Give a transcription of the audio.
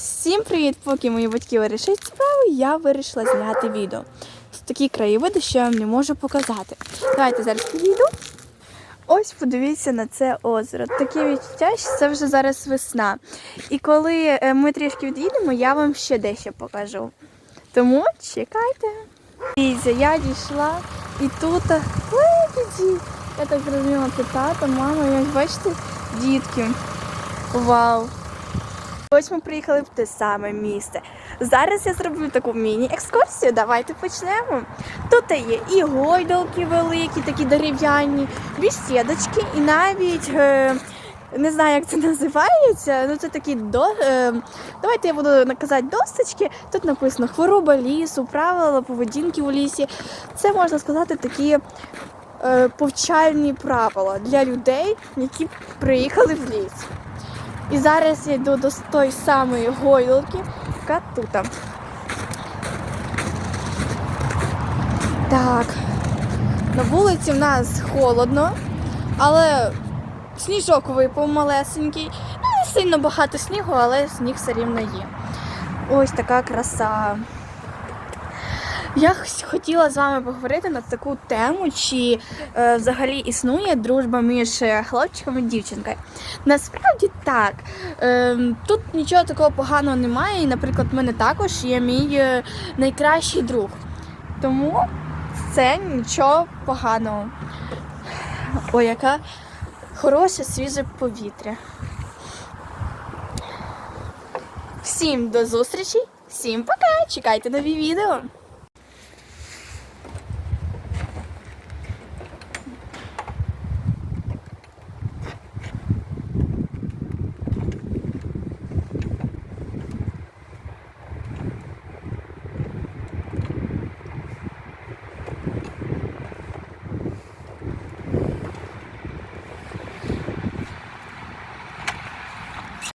Всім привіт! Поки мої батьки вирішать справу, я вирішила зняти відео. Тут такі краєвиди, що я вам не можу показати. Давайте зараз підійду. Ось подивіться на це озеро. Таке відчуття, що це вже зараз весна. І коли е, ми трішки від'їдемо, я вам ще дещо покажу. Тому чекайте. Дивіться, я дійшла і тут лебіді. Я так зрозуміла, це тато, мама, ось бачите, дітки. Вау! Ось ми приїхали в те саме місце. Зараз я зроблю таку міні-екскурсію. Давайте почнемо. Тут є і гойдалки великі, такі дерев'яні, бесідочки, і навіть е, не знаю, як це називається. Ну це такі до. Е, давайте я буду наказати досточки. Тут написано хвороба лісу, правила поведінки у лісі. Це можна сказати такі. е, Повчальні правила для людей, які приїхали в ліс. І зараз я йду до тої самої гойлки, яка тут. Так. На вулиці в нас холодно, але сніжок випав малесенький. Ну, не сильно багато снігу, але сніг все рівно є. Ось така краса. Я хотіла з вами поговорити на таку тему, чи е, взагалі існує дружба між е, хлопчиком і дівчинкою. Насправді так. Е, тут нічого такого поганого немає. І, наприклад, в мене також є мій е, найкращий друг. Тому це нічого поганого. Ой, яка хороше свіже повітря. Всім до зустрічі, всім пока! Чекайте нові відео.